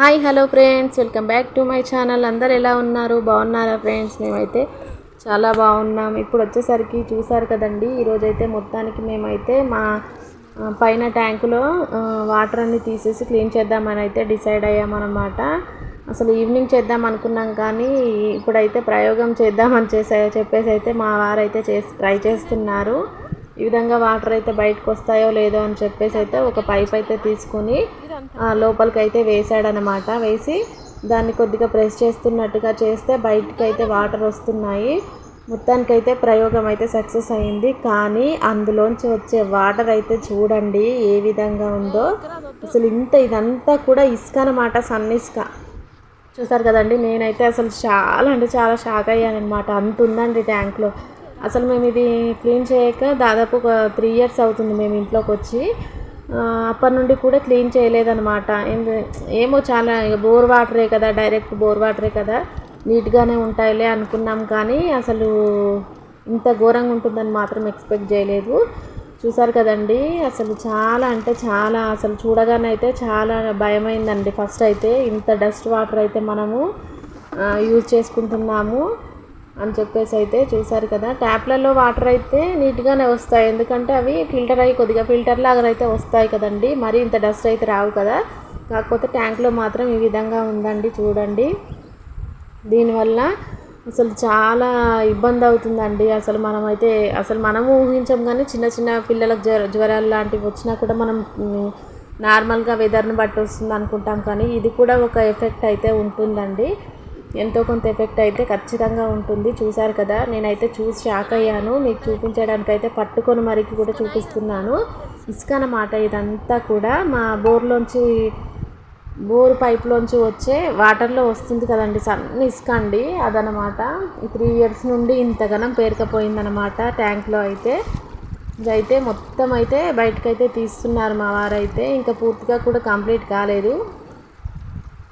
Hi hello friends. Welcome back to my channel. అందరు ఎలా ఉన్నారు? బాగున్నారా ఫ్రెండ్స్? మేమైతే చాలా బాగున్నాం. ఇప్పుడు వచ్చేసరికి చూసారు కదండి ఈరోజైతే మొత్తానికి మేమైతే మా పైన ట్యాంకులో వాటర్ అన్ని తీసేసి క్లీన్ చేద్దామని అయితే డిసైడ్ అయ్యామన్నమాట. అసలు ఈవినింగ్ చేద్దాం అనుకున్నాం కానీ ఇప్పుడైతే ప్రయోగం చేద్దామని చేసే చెప్పేసి అయితే మా వారైతే చేసి ట్రై చేస్తున్నారు. ఈ విధంగా వాటర్ అయితే బయటకు వస్తాయో లేదో అని చెప్పేసి అయితే ఒక పైప్ అయితే తీసుకొని లోపలికి అయితే వేసాడనమాట వేసి దాన్ని కొద్దిగా ప్రెస్ చేస్తున్నట్టుగా చేస్తే బయటకు అయితే వాటర్ వస్తున్నాయి. మొత్తానికైతే ప్రయోగం అయితే సక్సెస్ అయింది. కానీ అందులోంచి వచ్చే వాటర్ అయితే చూడండి ఏ విధంగా ఉందో. అసలు ఇంత ఇదంతా కూడా ఇసుక అనమాట సన్ ఇసుక. చూసారు కదండి నేనైతే అసలు చాలా అంటే చాలా షాక్ అయ్యానమాట అంత ఉందండి ట్యాంక్లో. అసలు మేము ఇది క్లీన్ చేయక దాదాపు ఒక త్రీ ఇయర్స్ అవుతుంది మేము ఇంట్లోకి వచ్చి అప్పటి నుండి కూడా క్లీన్ చేయలేదన్నమాట. ఎందు- ఏమో చాలా బోర్ వాటరే కదా డైరెక్ట్ బోర్ వాటరే కదా. నీట్గానే ఉంటాయిలే అనుకున్నాం కానీ అసలు ఇంత ఘోరంగా ఉంటుందని మాత్రం ఎక్స్పెక్ట్ చేయలేదు. చూసారు కదండి అసలు చాలా అంటే చాలా అసలు చూడగానే అయితే చాలా భయమైందండి. ఫస్ట్ అయితే ఇంత డస్ట్ వాటర్ అయితే మనము యూజ్ చేసుకుంటున్నాము. అని చెప్పేసి అయితే చూసారు కదా. ట్యాప్లలో వాటర్ అయితే నీట్గానే వస్తాయి. ఎందుకంటే అవి ఫిల్టర్ అయ్యి కొద్దిగా ఫిల్టర్ లాగా అయితే వస్తాయి కదండి. మరి ఇంత డస్ట్ అయితే రావు కదా. కాకపోతే ట్యాంక్లో మాత్రం ఈ విధంగా ఉందండి. చూడండి. దీనివల్ల అసలు చాలా ఇబ్బంది అవుతుందండి. అసలు మనమైతే అసలు మనము ఊహించాం కానీ చిన్న చిన్న పిల్లలకు జ్వర జ్వరాలు లాంటివి వచ్చినా కూడా మనం నార్మల్గా వెదర్ని బట్టి వస్తుంది అనుకుంటాం. కానీ ఇది కూడా ఒక ఎఫెక్ట్ అయితే ఉంటుందండి. ఎంతో కొంత ఎఫెక్ట్ అయితే ఖచ్చితంగా ఉంటుంది. చూశారు కదా నేనైతే చూసి షాక్ అయ్యాను. మీకు చూపించడానికి అయితే పట్టుకొని మరికి కూడా చూపిస్తున్నాను. ఇసుక అన్నమాట ఇదంతా కూడా మా బోర్లోంచి బోర్ పైప్లోంచి వచ్చే వాటర్లో వస్తుంది కదండి సన్న ఇసుక అండి అదనమాట త్రీ ఇయర్స్ నుండి ఇంతగానం పేరుకపోయిందనమాట ట్యాంక్లో అయితే. ఇదైతే మొత్తం అయితే బయటకైతే తీస్తున్నారు మా వారైతే. ఇంకా పూర్తిగా కూడా కంప్లీట్ కాలేదు.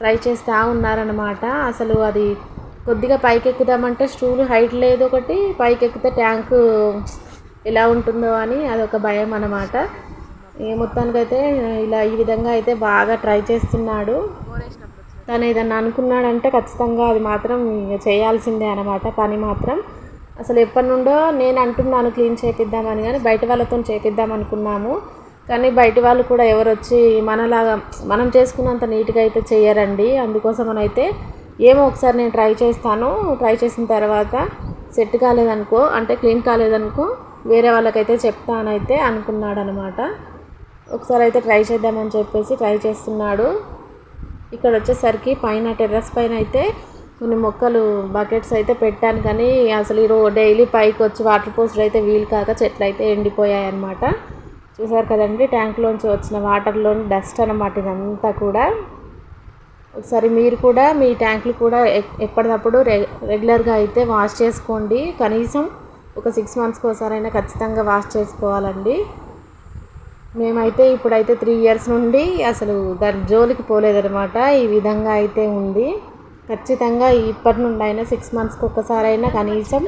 ట్రై చేస్తూ ఉన్నారనమాట అసలు అది కొద్దిగా పైకి ఎక్కుదామంటే స్టూల్ హైట్ లేదు ఒకటి పైకి ఎక్కితే ట్యాంకు ఎలా ఉంటుందో అని అదొక భయం అనమాట ఏ మొత్తానికైతే ఇలా ఈ విధంగా అయితే బాగా ట్రై చేస్తున్నాడు. తను ఏదన్నా అనుకున్నాడంటే ఖచ్చితంగా అది మాత్రం చేయాల్సిందే అనమాట పని మాత్రం. అసలు ఎప్పటి నుండో నేను అంటున్నాను క్లీన్ చేపిద్దామని కానీ బయట వాళ్ళతో చేపిద్దాం అనుకున్నాము. కానీ బయట వాళ్ళు కూడా ఎవరు వచ్చి మనలాగా మనం చేసుకున్నంత నీట్గా అయితే చేయరండి అందుకోసం అయితే ఏమో ఒకసారి నేను ట్రై చేస్తాను. ట్రై చేసిన తర్వాత సెట్ కాలేదనుకో అంటే క్లీన్ కాలేదనుకో వేరే వాళ్ళకైతే చెప్తానైతే అనుకున్నాడు అనమాట ఒకసారి అయితే ట్రై చేద్దామని చెప్పేసి ట్రై చేస్తున్నాడు. ఇక్కడ వచ్చేసరికి పైన టెర్రస్ పైన అయితే కొన్ని మొక్కలు బకెట్స్ అయితే పెట్టాను. కానీ అసలు ఈరోజు డైలీ పైకి వచ్చి వాటర్ పోస్ట్ అయితే వీలు కాక చెట్లు అయితే ఎండిపోయాయి అన్నమాట చూసారు కదండి ట్యాంక్లోంచి వచ్చిన వాటర్లోని డస్ట్ అన్నమాట ఇదంతా కూడా. ఒకసారి మీరు కూడా మీ ట్యాంకులు కూడా ఎప్పటికప్పుడు రె రెగ్యులర్గా అయితే వాష్ చేసుకోండి. కనీసం ఒక సిక్స్ మంత్స్కి ఒకసారైనా ఖచ్చితంగా వాష్ చేసుకోవాలండి. మేమైతే ఇప్పుడైతే త్రీ ఇయర్స్ నుండి అసలు దాని జోలికి పోలేదన్నమాట ఈ విధంగా అయితే ఉంది. ఖచ్చితంగా ఇప్పటి నుండి అయినా సిక్స్ మంత్స్కి ఒక్కసారైనా కనీసం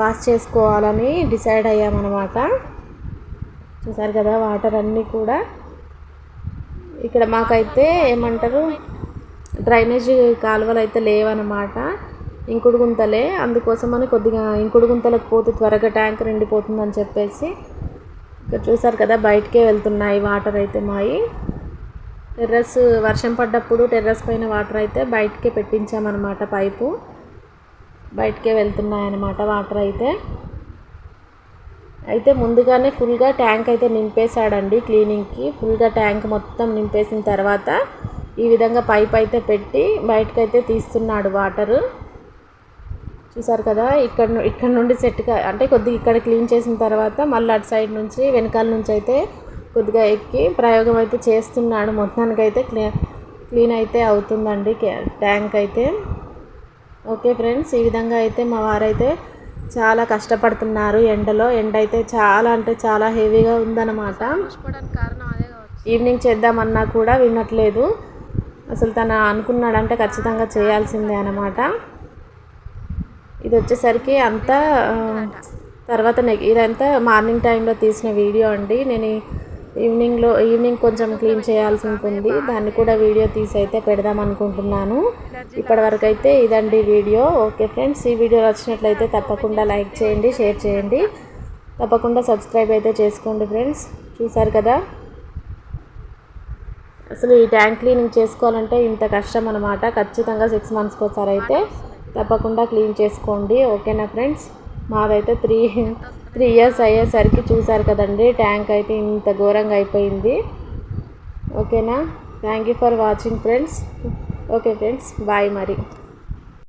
వాష్ చేసుకోవాలని డిసైడ్ అయ్యామన్నమాట. చూసారు కదా వాటర్ అన్నీ కూడా. ఇక్కడ మాకైతే ఏమంటారు డ్రైనేజ్ కాలువలు అయితే లేవన్నమాట ఇంకుడు గుంతలే అందుకోసమని కొద్దిగా ఇంకుడు గుంతలకు పోతే త్వరగా ట్యాంక్ నిండిపోతుందని చెప్పేసి ఇక్కడ చూసారు కదా బయటకే వెళ్తున్నాయి వాటర్ అయితే మాయి. టెర్రస్ వర్షం పడ్డప్పుడు టెర్రస్ పైన వాటర్ అయితే బయటకే పెట్టించామన్నమాట పైపు. బయటకే వెళ్తున్నాయి అన్నమాట వాటర్ అయితే. అయితే ముందుగానే ఫుల్గా ట్యాంక్ అయితే నింపేశాడండి క్లీనింగ్కి. ఫుల్గా ట్యాంక్ మొత్తం నింపేసిన తర్వాత ఈ విధంగా పైప్ అయితే పెట్టి బయటకైతే తీస్తున్నాడు వాటరు. చూసారు కదా ఇక్కడ ను- ఇక్కడ నుండి సెట్గా అంటే కొద్దిగా ఇక్కడ క్లీన్ చేసిన తర్వాత మళ్ళీ అటు సైడ్ నుంచి వెనకాల నుంచి అయితే కొద్దిగా ఎక్కి ప్రయోగం అయితే చేస్తున్నాడు. మొత్తానికైతే క్లీ క్లీన్ అయితే అవుతుందండి ట్యాంక్ అయితే. ఓకే ఫ్రెండ్స్ ఈ విధంగా అయితే మా వారైతే చాలా కష్టపడుతున్నారు ఎండలో. ఎండ అయితే చాలా అంటే చాలా హెవీగా ఉందన్నమాట. ఈవినింగ్ చేద్దామన్నా కూడా వినట్లేదు. అసలు తను అనుకున్నాడంటే ఖచ్చితంగా చేయాల్సిందే అన్నమాట. ఇది వచ్చేసరికి అంతా తర్వాత ఇదంతా మార్నింగ్ టైంలో తీసిన వీడియో అండి. నేను ఈవినింగ్లో ఈవినింగ్ కొంచెం క్లీన్ చేయాల్సి ఉంటుంది. దాన్ని కూడా వీడియో తీసి అయితే పెడదాం అనుకుంటున్నాను. ఇప్పటివరకు అయితే ఇదండి వీడియో. ఓకే ఫ్రెండ్స్ ఈ వీడియో వచ్చినట్లయితే తప్పకుండా లైక్ చేయండి షేర్ చేయండి. తప్పకుండా సబ్స్క్రైబ్ అయితే చేసుకోండి ఫ్రెండ్స్. చూసారు కదా? అసలు ఈ ట్యాంక్ క్లీనింగ్ చేసుకోవాలంటే ఇంత కష్టం అనమాట ఖచ్చితంగా సిక్స్ మంత్స్కి ఒకసారి అయితే తప్పకుండా క్లీన్ చేసుకోండి. ఓకేనా ఫ్రెండ్స్? మాదైతే త్రీ త్రీ ఇయర్స్ అయ్యేసరికి చూసారు కదండి. ట్యాంక్ అయితే ఇంత ఘోరంగా అయిపోయింది. ఓకేనా? Thank you for watching friends. Okay friends bye మరి.